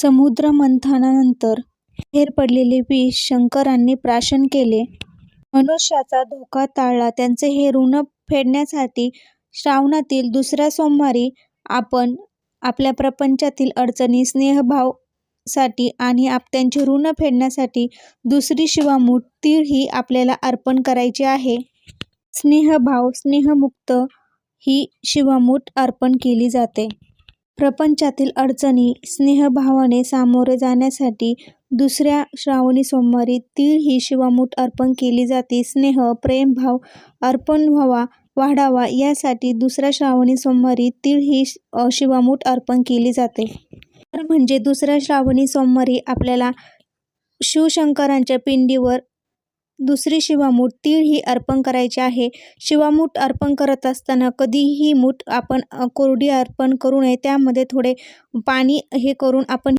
समुद्रमंथनानंतर बाहेर पडलेले विष शंकरांनी प्राशन केले. मनुष्याचा धोका टाळला त्यांचे हे ऋण फेडण्यासाठी श्रावणातील दुसऱ्या सोमवारी आपण आपल्या प्रपंचातील अडचणी, स्नेहभावसाठी आणि त्यांचे ऋण फेडण्यासाठी दुसरी शिवामूठ तीळ ही आपल्याला अर्पण करायची आहे. स्नेहभाव, स्नेहमुक्त ही शिवामूठ अर्पण केली जाते. प्रपंचातील अडचणी स्नेहभावाने सामोरे जाण्यासाठी दुसऱ्या श्रावणी सोमवारी तीळ ही शिवामूठ अर्पण केली जाते. स्नेह, प्रेमभाव अर्पण व्हावा, वाढावा यासाठी दुसऱ्या श्रावणी सोमवारी तीळ ही शिवामूठ अर्पण केली जाते. तर म्हणजे दुसऱ्या श्रावणी सोमवारी आपल्याला शिवशंकरांच्या पिंडीवर दुसरी शिवामूठ तीळ ही अर्पण करायची आहे. शिवामूठ अर्पण करत असताना कधीही मूठ आपण कोरडी अर्पण करू नये. त्यामध्ये थोडे पाणी हे करून आपण